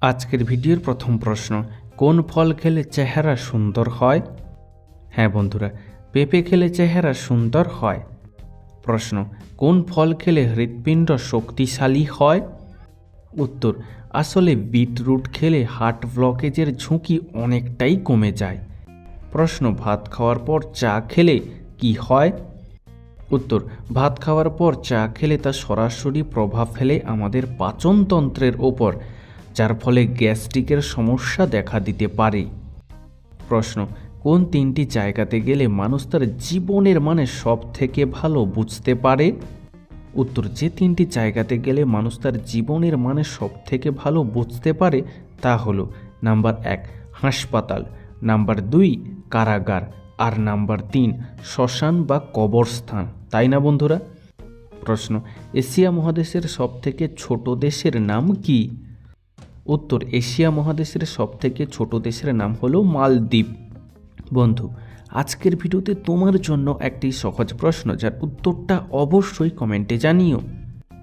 আজকের ভিডিওর প্রথম প্রশ্ন, কোন ফল খেলে চেহারা সুন্দর হয়? হ্যাঁ বন্ধুরা, পেঁপে খেলে চেহারা সুন্দর হয়। প্রশ্ন, কোন ফল খেলে হৃৎপিণ্ড শক্তিশালী হয়? উত্তর, আসলে বিটরুট খেলে হার্ট ব্লকেজের ঝুঁকি অনেকটাই কমে যায়। প্রশ্ন, ভাত খাওয়ার পর চা খেলে কি হয়? উত্তর, ভাত খাওয়ার পর চা খেলে তা সরাসরি প্রভাব ফেলে আমাদের পাচনতন্ত্রের ওপর। যার ফলে গ্যাস্ট্রিকের সমস্যা দেখা দিতে পারে। প্রশ্ন, কোন তিনটি জায়গাতে গেলে মানুষ তার জীবনের মানে সব থেকে ভালো বুঝতে পারে? উত্তর, যে তিনটি জায়গাতে গেলে মানুষ তার জীবনের মানে সব থেকে ভালো বুঝতে পারে তা হলো, নাম্বার এক, হাসপাতাল, নাম্বার দুই, কারাগার, আর নাম্বার তিন, শ্মশান বা কবরস্থান। তাই না বন্ধুরা? প্রশ্ন, এশিয়া মহাদেশের সবথেকে ছোট দেশের নাম কি? উত্তর এশিয়া মহাদেশের সবথেকে ছোট দেশের নাম হলো মালদ্বীপ। বন্ধু, আজকের ভিডিওতে তোমার জন্য একটি সহজ প্রশ্ন, যার উত্তরটা অবশ্যই কমেন্টে জানিও।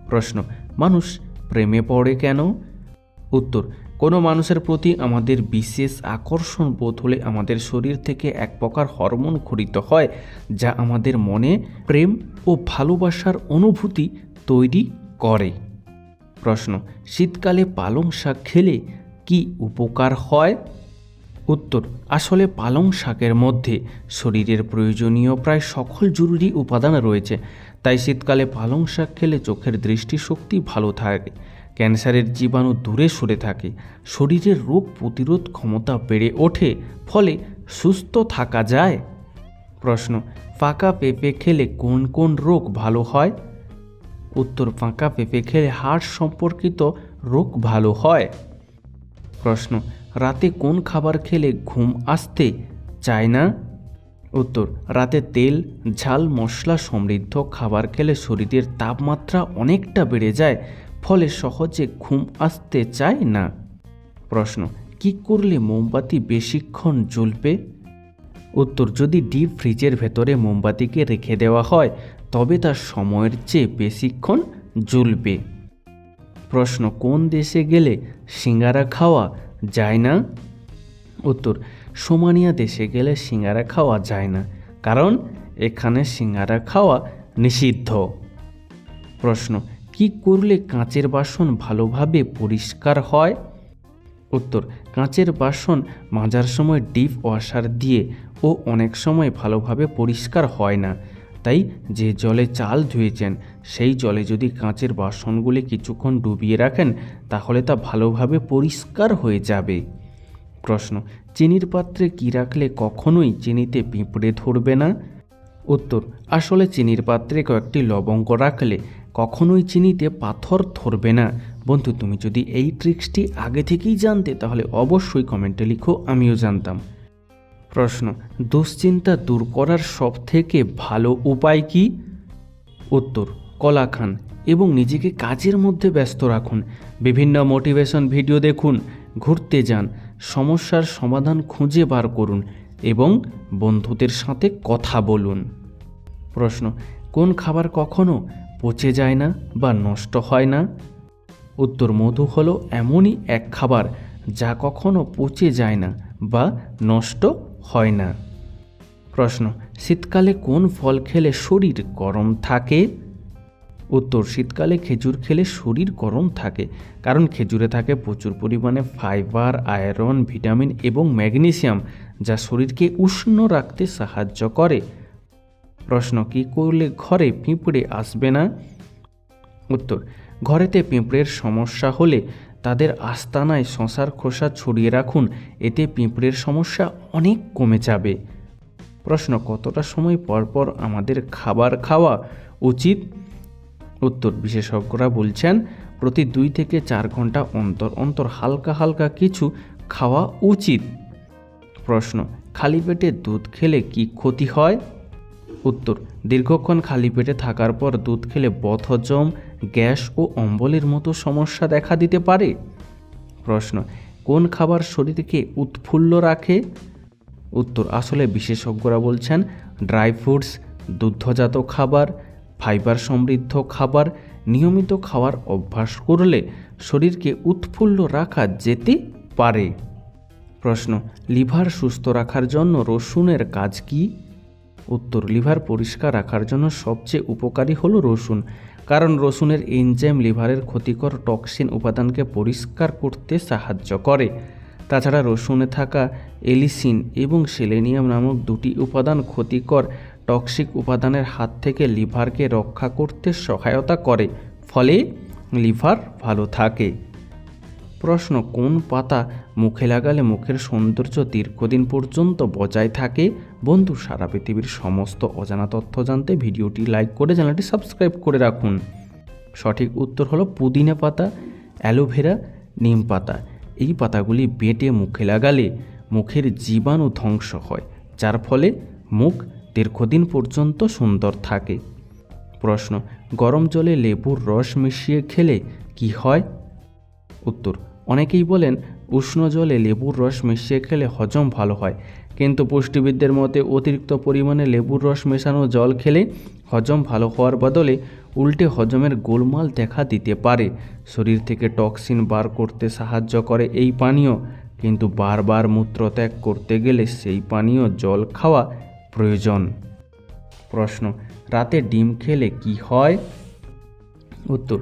প্রশ্ন, মানুষ প্রেমে পড়ে কেন? উত্তর, কোনো মানুষের প্রতি আমাদের বিশেষ আকর্ষণ বোধ হলে আমাদের শরীর থেকে এক প্রকার হরমোন খরিত হয়, যা আমাদের মনে প্রেম ও ভালোবাসার অনুভূতি তৈরি করে। প্রশ্ন, শীতকালে পালং শাক খেলে কি উপকার হয়? উত্তর, আসলে পালং শাকের মধ্যে শরীরের প্রয়োজনীয় প্রায় সকল জরুরি উপাদান রয়েছে, তাই শীতকালে পালং শাক খেলে চোখের দৃষ্টিশক্তি ভালো থাকে, ক্যান্সারের জীবাণু দূরে সরে থাকে, শরীরের রোগ প্রতিরোধ ক্ষমতা বেড়ে ওঠে, ফলে সুস্থ থাকা যায়। প্রশ্ন, ফাঁকা পেঁপে খেলে কোন কোন রোগ ভালো হয়? উত্তর ফাঁকা পেঁপে খেলে হাড় সম্পর্কিত রোগ ভালো হয়। প্রশ্ন, রাতে কোন খাবার খেলে ঘুম আসতে চায় না? উত্তর, রাতে তেল, ঝাল, মশলা সমৃদ্ধ খাবার খেলে শরীরের তাপমাত্রা অনেকটা বেড়ে যায়, ফলে সহজে ঘুম আসতে চায় না। প্রশ্ন, কি করলে মোমবাতি বেশিক্ষণ জ্বলবে? উত্তর, যদি ডিপ ফ্রিজের ভেতরে মোমবাতিকে রেখে দেওয়া হয় তবে তা সময়ের চেয়ে বেশিক্ষণ জ্বলবে। প্রশ্ন, কোন দেশে গেলে সিঙ্গারা খাওয়া যায় না? উত্তর, সোমানিয়া দেশে গেলে সিঙ্গারা খাওয়া যায় না, কারণ এখানে সিঙ্গারা খাওয়া নিষিদ্ধ। প্রশ্ন, কি করলে কাঁচের বাসন ভালোভাবে পরিষ্কার হয়? উত্তর, কাঁচের বাসন মাজার সময় ডিপ ওয়াশার দিয়ে ও অনেক সময় ভালোভাবে পরিষ্কার হয় না তাই যে জলে চাল ধুয়েছেন, সেই জলে যদি কাঁচের বাসনগুলি কিছুক্ষণ ডুবিয়ে রাখেন, তাহলে তা ভালোভাবে পরিষ্কার হয়ে যাবে। প্রশ্ন, চিনির পাত্রে কি রাখলে কখনোই চিনিতে পিঁপড়ে ধরবে না? উত্তর, আসলে চিনির পাত্রে কয়েকটি লবঙ্গ রাখলে কখনোই চিনিতে পাথর ধরবে না। বন্ধু, তুমি যদি এই ট্রিক্সটি আগে থেকেই জানতে, তাহলে অবশ্যই কমেন্টে লিখো, আমিও জানতাম। প্রশ্ন, দুশ্চিন্তা দূর করার সব থেকে ভালো উপায় কি? উত্তর কলা খান এবং নিজেকে কাজের মধ্যে ব্যস্ত রাখুন। বিভিন্ন মোটিভেশন ভিডিও দেখুন, ঘুরতে যান, সমস্যার সমাধান খুঁজে বার করুন এবং বন্ধুদের সাথে কথা বলুন। প্রশ্ন, কোন খাবার কখনো পচে যায় না বা নষ্ট হয় না? উত্তর, মধু হলো এমনই এক খাবার যা কখনো পচে যায় না বা নষ্ট হয় না। প্রশ্ন, শীতকালে কোন ফল খেলে শরীর গরম থাকে? উত্তর, শীতকালে খেজুর খেলে শরীর গরম থাকে, কারণ খেজুরে থাকে প্রচুর পরিমাণে ফাইবার, আয়রন, ভিটামিন এবং ম্যাগনেসিয়াম, যা শরীরকে উষ্ণ রাখতে সাহায্য করে। প্রশ্ন, কি করলে ঘরে পিঁপড়ে আসবে না? উত্তর, ঘরেতে পিঁপড়ের সমস্যা হলে তাদের আস্তানায় শশার খোসা ছড়িয়ে রাখুন, এতে পিঁপড়ের সমস্যা অনেক কমে যাবে। প্রশ্ন, কতটা সময় পর পর আমাদের খাবার খাওয়া উচিত? উত্তর, বিশেষজ্ঞরা বলছেন, প্রতি দুই থেকে চার ঘণ্টা অন্তর অন্তর হালকা হালকা কিছু খাওয়া উচিত। প্রশ্ন, খালি পেটে দুধ খেলে কি ক্ষতি হয়? উত্তর, দীর্ঘক্ষণ খালি পেটে থাকার পর দুধ খেলে বদহজম গ্যাস ও অম্বলের মতো সমস্যা দেখা দিতে পারে? প্রশ্ন, কোন খাবার শরীরকে উৎফুল্ল রাখে? উত্তর, আসলে বিশেষজ্ঞরা বলছেন, ড্রাই ফ্রুটস, দুগ্ধজাত খাবার, ফাইবার সমৃদ্ধ খাবার, নিয়মিত খাওয়ার অভ্যাস করলে শরীরকে উৎফুল্ল রাখা যেতে পারে। প্রশ্ন, লিভার সুস্থ রাখার জন্য রসুনের কাজ কি? উত্তর লিভার পরিষ্কার রাখার জন্য সবচেয়ে উপকারী হলো রসুন, কারণ রসুনের এনজাইম লিভারের ক্ষতিকর টক্সিন উপাদানকে পরিষ্কার করতে সাহায্য করে। তাছাড়া রসুনে থাকা এলিসিন এবং সেলেনিয়াম নামক দুটি উপাদান ক্ষতিকর টক্সিক উপাদানের হাত থেকে লিভারকে রক্ষা করতে সহায়তা করে, ফলে লিভার ভালো থাকে। প্রশ্ন, কোন পাতা মুখে লাগালে মুখের সৌন্দর্য দীর্ঘদিন পর্যন্ত বজায় থাকে? বন্ধু, সারা পৃথিবীর সমস্ত অজানা তথ্য জানতে ভিডিওটি লাইক করে চ্যানেলটি সাবস্ক্রাইব করে রাখুন। সঠিক উত্তর হলো পুদিনা পাতা, অ্যালোভেরা, নিম পাতা। এই পাতাগুলি বেটে মুখে লাগালে মুখের জীবাণু ধ্বংস হয়, যার ফলে মুখ দীর্ঘদিন পর্যন্ত সুন্দর থাকে। প্রশ্ন, গরম জলে লেবুর রস মিশিয়ে খেলে কি হয়? উত্তর। অনেকেই বলেন, উষ্ণ জলে লেবুর রস মিশিয়ে খেলে হজম ভালো হয়। কিন্তু পুষ্টিবিদদের মতে, অতিরিক্ত পরিমাণে লেবুর রস মেশানো জল খেলে হজম ভালো হওয়ার বদলে উল্টে হজমের গোলমাল দেখা দিতে পারে। শরীর থেকে টক্সিন বার করতে সাহায্য করে এই পানীয়, কিন্তু বারবার মূত্রত্যাগ করতে গেলে সেই পানীয় জল খাওয়া প্রয়োজন। প্রশ্ন, রাতে ডিম খেলে কি হয়? উত্তর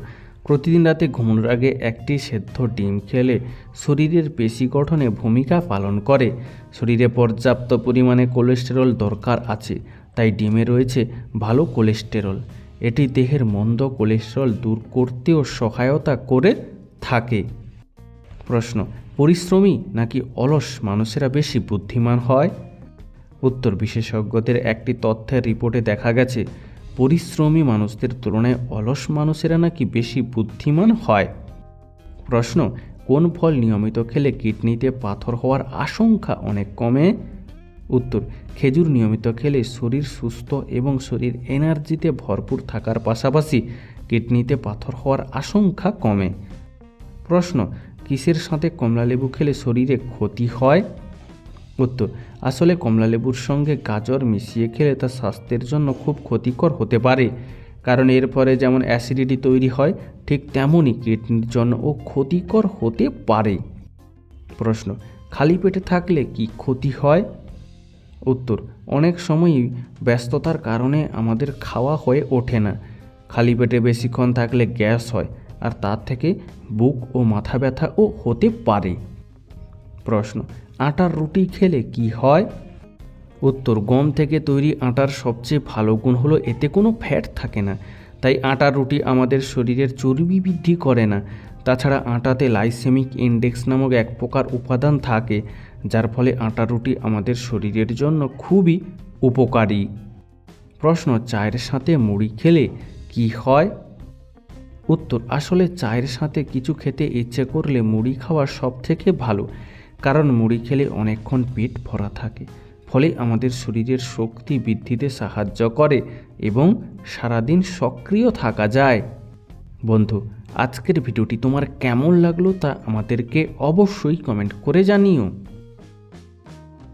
প্রতিদিন রাতে ঘুমানোর আগে একটি সেদ্ধ ডিম খেলে শরীরের পেশি গঠনে ভূমিকা পালন করে। শরীরে পর্যাপ্ত পরিমাণে কোলেস্টেরল দরকার আছে, তাই ডিমে রয়েছে ভালো কোলেস্টেরল। এটি দেহের মন্দ কোলেস্টেরল দূর করতেও সহায়তা করে থাকে। প্রশ্ন, পরিশ্রমী নাকি অলস মানুষেরা বেশি বুদ্ধিমান হয়? উত্তর, বিশেষজ্ঞদের একটি তথ্যের রিপোর্টে দেখা গেছে পরিশ্রমী মানুষদের তুলনায় অলস মানুষেরা নাকি বেশি বুদ্ধিমান হয়? প্রশ্ন, কোন ফল নিয়মিত খেলে কিডনিতে পাথর হওয়ার আশঙ্কা অনেক কমে? উত্তর, খেজুর নিয়মিত খেলে শরীর সুস্থ এবং শরীর এনার্জিতে ভরপুর থাকার পাশাপাশি কিডনিতে পাথর হওয়ার আশঙ্কা কমে। প্রশ্ন, কিসের সাথে কমলালেবু খেলে শরীরে ক্ষতি হয়? উত্তর, আসলে কমলালেবুর সঙ্গে গাজর মিশিয়ে খেলে তা স্বাস্থ্যের জন্য খুব ক্ষতিকর হতে পারে। কারণ এর ফলে যেমন অ্যাসিডিটি তৈরি হয়, ঠিক তেমনই কিডনির জন্যও ক্ষতিকর হতে পারে। প্রশ্ন, খালি পেটে থাকলে কি ক্ষতি হয়? উত্তর, অনেক সময়ই ব্যস্ততার কারণে আমাদের খাওয়া হয়ে ওঠে না। খালি পেটে বেশিক্ষণ থাকলে গ্যাস হয়, আর তার থেকে বুক ও মাথা ব্যথাও হতে পারে। প্রশ্ন আটার রুটি খেলে কি হয়? উত্তর, গম থেকে তৈরি আটার সবচেয়ে ভালো গুণ হলো এতে কোনো ফ্যাট থাকে না। তাই আটার রুটি আমাদের শরীরের চর্বি বৃদ্ধি করে না। তাছাড়া আটাতে লাইসেমিক ইন্ডেক্স নামক এক প্রকার উপাদান থাকে, যার ফলে আটা রুটি আমাদের শরীরের জন্য খুবই উপকারী। প্রশ্ন, চায়ের সাথে মুড়ি খেলে কি হয়? উত্তর, আসলে চায়ের সাথে কিছু খেতে ইচ্ছে করলে মুড়ি খাওয়া সব থেকে ভালো। কারণ মুড়ি খেলে অনেকক্ষণ পেট ভরা থাকে, ফলে আমাদের শরীরের শক্তি বৃদ্ধিতে সাহায্য করে এবং সারাদিন সক্রিয় থাকা যায়। বন্ধু, আজকের ভিডিওটি তোমার কেমন লাগল তা আমাদেরকে অবশ্যই কমেন্ট করে জানিও।